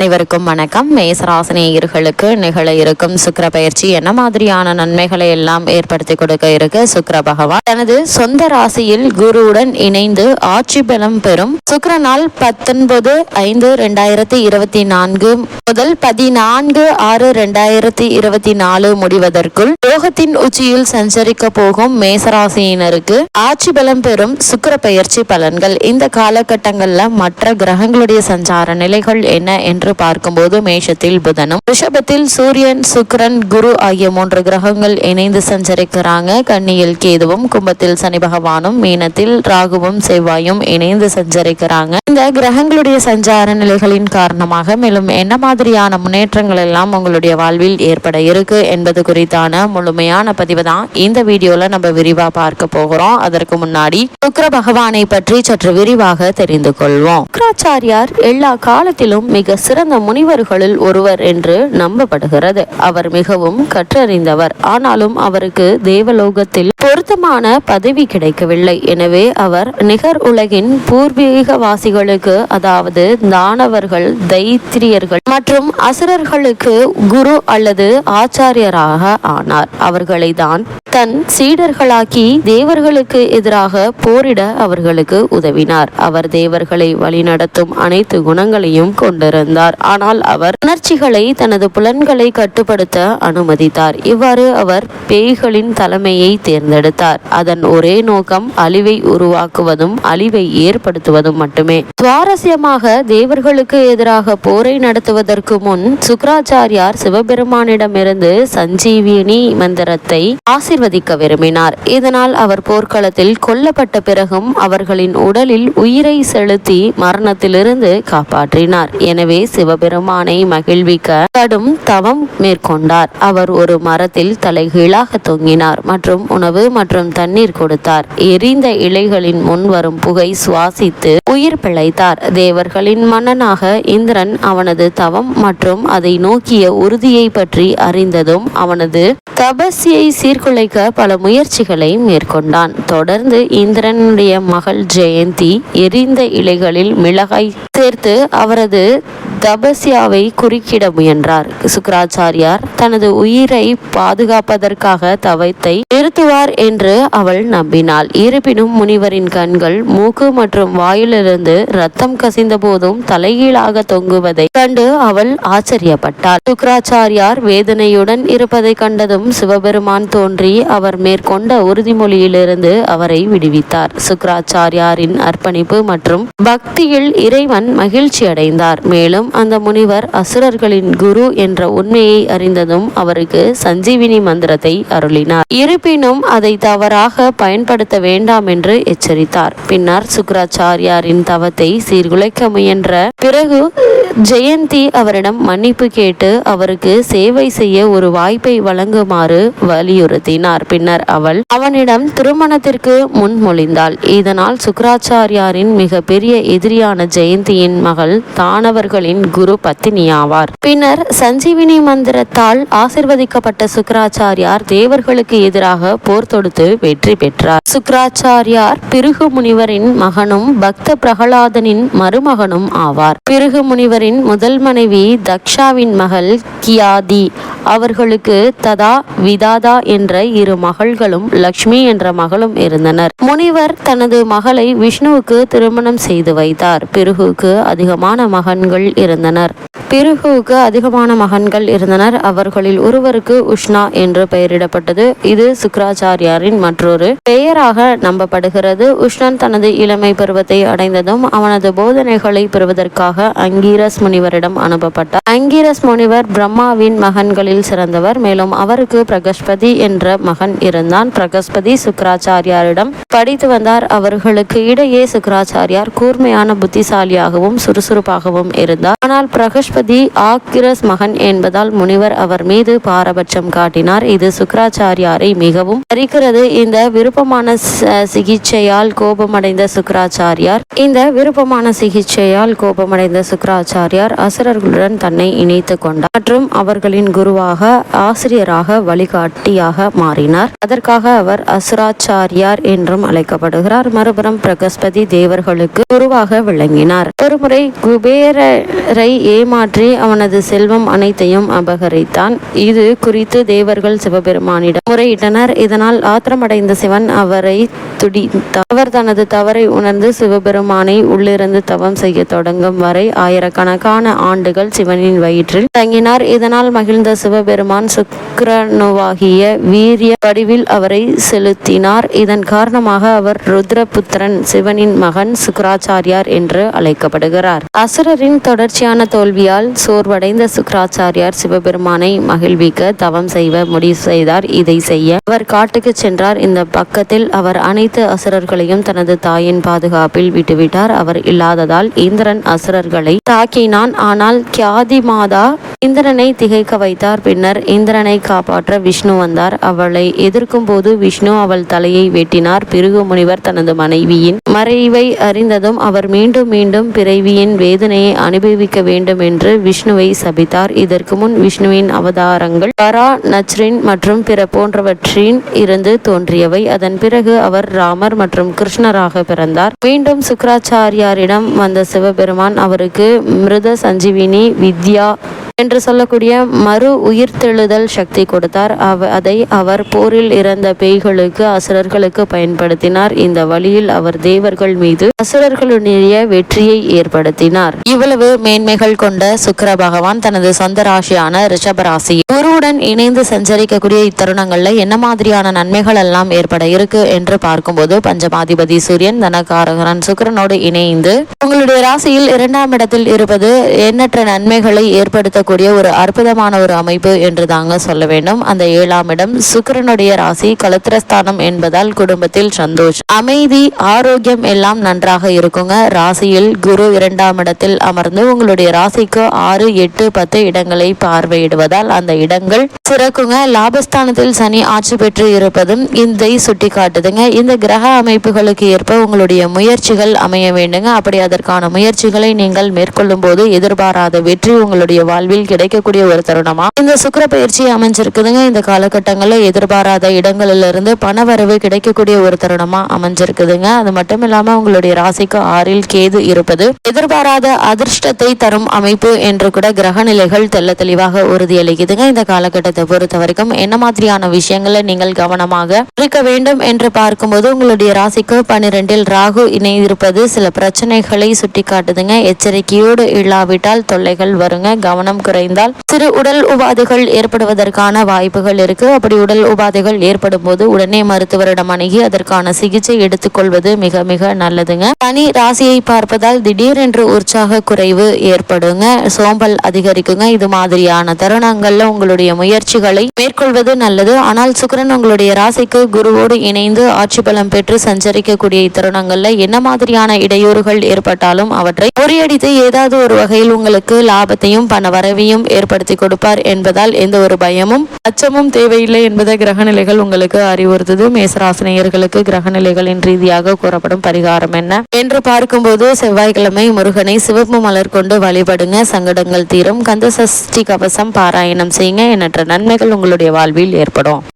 அனைவருக்கும் வணக்கம். மேசராசினியர்களுக்கு நிகழ இருக்கும் சுக்கர பயிற்சி என்ன மாதிரியான நன்மைகளை எல்லாம் ஏற்படுத்தி கொடுக்க இருக்கு? சுக்கர பகவான் தனது சொந்த ராசியில் குருவுடன் இணைந்து ஆட்சி பலம் பெறும். சுக்கிரனால் பத்தொன்பது ஐந்து ரெண்டாயிரத்தி இருபத்தி நான்கு முதல் பதினான்கு ஆறு ரெண்டாயிரத்தி இருபத்தி நாலு முடிவதற்குள் யோகத்தின் உச்சியில் சஞ்சரிக்க போகும் மேசராசியினருக்கு ஆட்சி பலம் பெறும் சுக்கர பயிற்சி பலன்கள். இந்த காலகட்டங்கள்ல மற்ற கிரகங்களுடைய சஞ்சார நிலைகள் என்ன என்று என்று பார்க்கும்போது மேஷத்தில் புதனும் ரிஷபத்தில் சூரியன் சுக்கிரன் குரு ஆகிய மூன்று கிரகங்கள் இணைந்து சஞ்சரிக்கிறாங்க. கன்னியில் கேதுவும் கும்பத்தில் சனி பகவானும் மீனத்தில் ராகுவும் செவ்வாயும் இணைந்து சஞ்சரிக்கிறாங்க. இந்த கிரகங்களுடைய சஞ்சார நிலைகளின் காரணமாக மேலும் என்ன மாதிரியான முன்னேற்றங்கள் எல்லாம் உங்களுடைய வாழ்வில் ஏற்பட இருக்கு என்பது குறித்தான முழுமையான பதிவு தான் இந்த வீடியோல நம்ம விரிவா பார்க்க போகிறோம். அதற்கு முன்னாடி சுக்கிர பகவானை பற்றி சற்று விரிவாக தெரிந்து கொள்வோம். சுக்கராச்சாரியார் எல்லா காலத்திலும் மிக சிறப்பு சிறந்த முனிவர்களில் ஒருவர் என்று நம்பப்படுகிறது. அவர் மிகவும் கற்றறிந்தவர். ஆனாலும் அவருக்கு தேவலோகத்தில் பொருத்தமான பதவி கிடைக்கவில்லை. எனவே அவர் நிகர் உலகின் பூர்வீகவாசிகளுக்கு அதாவது தானவர்கள் தைத்திரியர்கள் மற்றும் அசுரர்களுக்கு குரு அல்லது ஆச்சாரியராக ஆனார். அவர்களை தான் தன் சீடர்களாக்கி தேவர்களுக்கு எதிராக போரிட அவர்களுக்கு உதவினார். அவர் தேவர்களை வழிநடத்தும் அனைத்து குணங்களையும் கொண்டிருந்தார். ஆனால் அவர் உணர்ச்சிகளை தனது புலன்களை கட்டுப்படுத்த அனுமதித்தார். இவ்வாறு அவர் பேய்களின் தலைமையை தேர்ந்தெடுத்தார். அதன் ஒரே நோக்கம் அழிவை உருவாக்குவதும் அழிவை ஏற்படுத்துவதும் மட்டுமே. சுவாரஸ்யமாக தேவர்களுக்கு எதிராக போரை நடத்துவதற்கு முன் சுக்கராச்சாரியார் சிவபெருமானிடமிருந்து சஞ்சீவினி மந்திரத்தை ஆசிர்வதிக்க விரும்பினார். இதனால் அவர் போர்க்களத்தில் கொல்லப்பட்ட பிறகும் அவர்களின் உடலில் உயிரை செலுத்தி மரணத்திலிருந்து காப்பாற்றினார். எனவே சிவபெருமானை மகிழ்விக்க கடும் தவம் மேற்கொண்டார். அவர் ஒரு மரத்தில் தலைகீழாக தொங்கினார் மற்றும் உணவு மற்றும் தண்ணீர் கொடுத்தார். எரிந்த இலைகளின் முன் வரும் புகை சுவாசித்து உயிர் பிழைத்தார். தேவர்களின் மன்னனாக இந்திரன் அவனது தவம் மற்றும் அதை நோக்கிய உறுதியை பற்றி அறிந்ததும் அவனது தபஸ்யை சீர்குலைக்க பல முயற்சிகளை மேற்கொண்டான். தொடர்ந்து இந்திரனுடைய மகள் ஜெயந்தி எரிந்த இலைகளில் மிளகாய் சேர்த்து அவரது தபஸ்யாவை குறுக்கிட முயன்றார். சுக்கராச்சாரியார் தனது உயிரை பாதுகாப்பதற்காக தவத்தை நிறுத்துவார் என்று அவள் நம்பினாள். இருப்பினும் முனிவரின் கண்கள் மூக்கு மற்றும் வாயிலிருந்து ரத்தம் கசிந்த போதும் தலைகீழாக தொங்குவதை கண்டு அவள் ஆச்சரியப்பட்டாள். சுக்கராச்சாரியார் வேதனையுடன் இருப்பதை கண்டதும் சிவபெருமான் தோன்றி அவர் மேற்கொண்ட உறுதிமொழியிலிருந்து அவரை விடுவித்தார். சுக்கராச்சாரியாரின் அர்ப்பணிப்பு மற்றும் பக்தியில் இறைவன் மகிழ்ச்சி அடைந்தார் மேலும் அந்த முனிவர் அசுரர்களின் குரு என்ற உண்மையை அறிந்ததும் அவருக்கு சஞ்சீவினி மந்திரத்தை அருளினார். இருப்பினும் அதை தவறாக பயன்படுத்த வேண்டாம் என்று எச்சரித்தார். பின்னர் சுக்கராச்சாரியாரின் தவத்தை சீர்குலைக்க முயன்ற பிறகு ஜெயந்தி அவரிடம் மன்னிப்பு கேட்டு அவருக்கு சேவை செய்ய ஒரு வாய்ப்பை வழங்குமாறு வலியுறுத்தினார். பின்னர் அவள் அவனிடம் திருமணத்திற்கு முன்மொழிந்தாள் இதனால் சுக்கராச்சாரியாரின் மிக பெரிய எதிரியான ஜெயந்தியின் மகள் தானவர்களின் குரு பத்தினியாவார் பின்னர் சஞ்சீவினி மந்திரத்தால் ஆசிர்வதிக்கப்பட்ட சுக்கராச்சாரியார் தேவர்களுக்கு எதிராக போர் தொடுத்து வெற்றி பெற்றார். சுக்கராச்சாரியார் பிருகு முனிவரின் மகனும் பக்த பிரகலாதனின் மருமகனும் ஆவார். பிருகு முனிவரின் முதல் மனைவி தக்ஷாவின் மகள் கியாதி. அவர்களுக்கு ததா விதாதா என்ற இரு மகள்களும் லக்ஷ்மி என்ற மகளும் இருந்தனர். முனிவர் தனது மகளை விஷ்ணுவுக்கு திருமணம் செய்து வைத்தார். பிருகுக்கு அதிகமான மகன்கள் இருந்தனர். பிருகுவுக்கு அதிகமான மகன்கள் இருந்தனர். அவர்களில் ஒருவருக்கு உஷ்ணா என்று பெயரிடப்பட்டது. இது சுக்கராச்சாரியாரின் மற்றொரு பெயராக நம்பப்படுகிறது. உஷ்ணன் தனது இளமை பருவத்தை அடைந்ததும் அவனது போதனைகளை பெறுவதற்காக அங்கீரஸ் முனிவரிடம் அனுப்பப்பட்டார். அங்கிரஸ் முனிவர் பிரம்மாவின் மகன்களில் சிறந்தவர். மேலும் அவருக்கு பிரகஸ்பதி என்ற மகன் இருந்தான். பிரகஸ்பதி சுக்கராச்சாரியாரிடம் படித்து வந்தார். அவர்களுக்கு இடையே சுக்கராச்சாரியார் கூர்மையான புத்திசாலியாகவும் சுறுசுறுப்பாகவும் இருந்தார். ஆனால் பிரகஸ்பதி ஆக்கிரஸ் மகன் என்பதால் முனிவர் அவர் மீது பாரபட்சம் காட்டினார். இது சுக்கராச்சாரியாரை மிகவும் அறிக்கிறது இந்த விருப்பமான சிகிச்சையால் கோபமடைந்த சுக்கராச்சாரியார் இந்த விருப்பமான சிகிச்சையால் கோபமடைந்த சுக்கராச்சாரியார் அசுரர்களுடன் தன்னை இணைத்து கொண்டார். மற்றும் அவர்களின் குருவாக ஆசிரியராக வழிகாட்டியாக மாறினார். அதற்காக அவர் அசுராச்சாரியார் என்றும் அழைக்கப்படுகிறார். மறுபுறம் பிரகஸ்பதி தேவர்களுக்கு குருவாக விளங்கினார். ஒருமுறை குபேரரை ஏமாற்றி அவனது செல்வம் அனைத்தையும் அபகரித்தான். இது குறித்து தேவர்கள் சிவபெருமானிடம் முறையிட்டனர். இதனால் ஆத்திரமடைந்த சிவன் அவரை துடித்தார். அவர் தனது தவறை உணர்ந்து சிவபெருமானை உள்ளிருந்து தவம் செய்ய தொடங்கும் வரை ஆயிரக்கணக்கான ஆண்டுகள் சிவனின் வயிற்றில் தங்கினார். இதனால் மகிழ்ந்த சிவபெருமான் சுக்கிரனுவாகிய வீரிய வடிவில் அவரை செலுத்தினார். இதன் காரணமாக அவர் ருத்ரபுத்திரன் சிவனின் மகன் சுக்கராச்சாரியார் என்று அழைக்கப்படுகிறார். அசுரரின் தொடர்ச்சியான தோல்வியால் சோர்வடைந்த சுக்கராச்சாரியார் சிவபெருமானை மகிழ்விக்க தவம் செய்வ முடிவு செய்தார். இதை செய்ய அவர் காட்டுக்கு சென்றார். இந்த பக்கத்தில் அவர் அனைத்து அசுரர்களையும் தனது தாயின் பாதுகாப்பில் விட்டுவிட்டார். அவர் இல்லாததால் இந்திரன் அசுரர்களை தாக்கி தாக்கினான் ஆனால் கியாதி மாதா இந்திரனை திகைக்க வைத்தார். பின்னர் இந்திரனை காப்பாற்ற விஷ்ணு வந்தார். அவளை எதிர்க்கும் போது விஷ்ணு அவள் தலையை வெட்டினார். பிருகு முனிவர் தனது மனைவியின் மறைவை அறிந்ததும் அவர் மீண்டும் மீண்டும் பிறவியின் வேதனையை அனுபவிக்க வேண்டும் என்று விஷ்ணுவை சபித்தார். இதற்கு முன் விஷ்ணுவின் அவதாரங்கள் பரா நச்ரின் மற்றும் பிற போன்றவற்றின் இருந்து தோன்றியவை. அதன் பிறகு அவர் ராமர் மற்றும் கிருஷ்ணராக பிறந்தார். மீண்டும் சுக்கராச்சாரியாரிடம் வந்த சிவபெருமான் அவருக்கு அமிர்த சஞ்சீவினி வித்யா என்று சொல்லக்கூடிய மறு உயிர்த்தெழுதல் சக்தி கொடுத்தார். அவ அதை அவர் போரில் இறந்த பேய்களுக்கு அசுரர்களுக்கு பயன்படுத்தினார். இந்த வழியில் அவர் தேவர்கள் மீது அசுரர்களுடைய வெற்றியை ஏற்படுத்தினார். இவ்வளவு மேன்மைகள் கொண்ட சுக்கர பகவான் தனது சொந்த ராசியான ரிஷப ராசி. குருவுடன் இணைந்து சஞ்சரிக்கக்கூடிய இத்தருணங்கள்ல என்ன மாதிரியான நன்மைகள் எல்லாம் ஏற்பட இருக்கு என்று பார்க்கும்போது பஞ்சமாதிபதி சூரியன் தனகாரகரன் சுக்கிரனோடு இணைந்து உங்களுடைய ராசியில் இரண்டாம் இடத்தில் இருப்பது எண்ணற்ற நன்மைகளை ஏற்படுத்த இருக்கக்கூடிய ஒரு அற்புதமான ஒரு அமைப்பு என்று தாங்க சொல்ல வேண்டும். அந்த ஏழாம் இடம் சுக்கரனுடைய ராசி கலத்திரஸ்தானம் என்பதால் குடும்பத்தில் சந்தோஷம். அமைதி ஆரோக்கியம் எல்லாம் நன்றாக இருக்குங்க. ராசியில் குரு இரண்டாம் இடத்தில் அமர்ந்து உங்களுடைய ராசிக்கு ஆறு எட்டு பத்து இடங்களை பார்வையிடுவதால் அந்த இடங்கள் சிறக்குங்க. லாபஸ்தானத்தில் சனி ஆட்சி பெற்று இருப்பதும் இதை சுட்டி காட்டுதுங்க இந்த கிரக அமைப்புகளுக்கு ஏற்ப உங்களுடைய முயற்சிகள் அமைய வேண்டுங்க. அப்படி அதற்கான முயற்சிகளை நீங்கள் மேற்கொள்ளும் போது எதிர்பாராத வெற்றி உங்களுடைய வாழ்வில் கிடைக்கக்கூடிய ஒரு தருணமா? இந்த சுக்கர பயிற்சி அமைஞ்சிருக்குதுங்க. இந்த காலகட்டங்களில் எதிர்பாராத இடங்கள்ல இருந்து பண வரவு கிடைக்கக்கூடிய ஒரு தருணமா அமைஞ்சிருக்குதுங்க. அது மட்டும் இல்லாம உங்களுடைய ராசிக்கு ஆறில் கேது இருப்பது எதிர்பாராத அதிர்ஷ்டத்தை தரும் அமைப்பு என்று கூட கிரக நிலைகள் தெல்ல தெளிவாக உறுதியளிக்குதுங்க இந்த காலகட்டத்தை பொறுத்த வரைக்கும் என்ன மாதிரியான விஷயங்களை நீங்கள் கவனமாக இருக்க வேண்டும் என்று பார்க்கும்போது உங்களுடைய ராசிக்கு பன்னிரெண்டில் ராகு இணைந்திருப்பது சில பிரச்சனைகளை சுட்டி காட்டுதுங்க எச்சரிக்கையோடு இல்லாவிட்டால் தொல்லைகள் வருங்க. கவனம் குறைந்தால் சிறு உடல் உபாதைகள் ஏற்படுவதற்கான வாய்ப்புகள் இருக்கு. அப்படி உடல் உபாதைகள் ஏற்படும் போது உடனே மருத்துவரிடம் அணுகி அதற்கான சிகிச்சை எடுத்துக்கொள்வது மிக மிக நல்லதுங்க. தனி ராசியை பார்ப்பதால் திடீரென்று உற்சாக குறைவு ஏற்படுங்க. சோம்பல் அதிகரிக்குங்க. இது மாதிரியான தருணங்கள்ல உங்களுடைய முயற்சிகளை மேற்கொள்வது நல்லது. ஆனால் சுக்கரன் உங்களுடைய ராசிக்கு குருவோடு இணைந்து ஆட்சி பலம் பெற்று சஞ்சரிக்கக்கூடிய இத்தருணங்கள்ல என்ன மாதிரியான இடையூறுகள் ஏற்பட்டாலும் அவற்றை முறியடித்து ஏதாவது ஒரு வகையில் உங்களுக்கு லாபத்தையும் பண மனைவியும் ஏற்படுத்தி கொடுப்பார் என்பதால் எந்த ஒரு பயமும் அச்சமும் தேவையில்லை என்பதை கிரகநிலைகள் உங்களுக்கு அறிவுறுத்தது. மேசராசினியர்களுக்கு கிரகநிலைகளின் ரீதியாக கூறப்படும் பரிகாரம் என்ன? என்று பார்க்கும்போது செவ்வாய்க்கிழமை முருகனை சிவப்பு மலர் கொண்டு வழிபடுங்க. சங்கடங்கள் தீரும். கந்த சஷ்டி கவசம் பாராயணம் செய்யுங்க. எண்ணற்ற நன்மைகள் உங்களுடைய வாழ்வில் ஏற்படும்.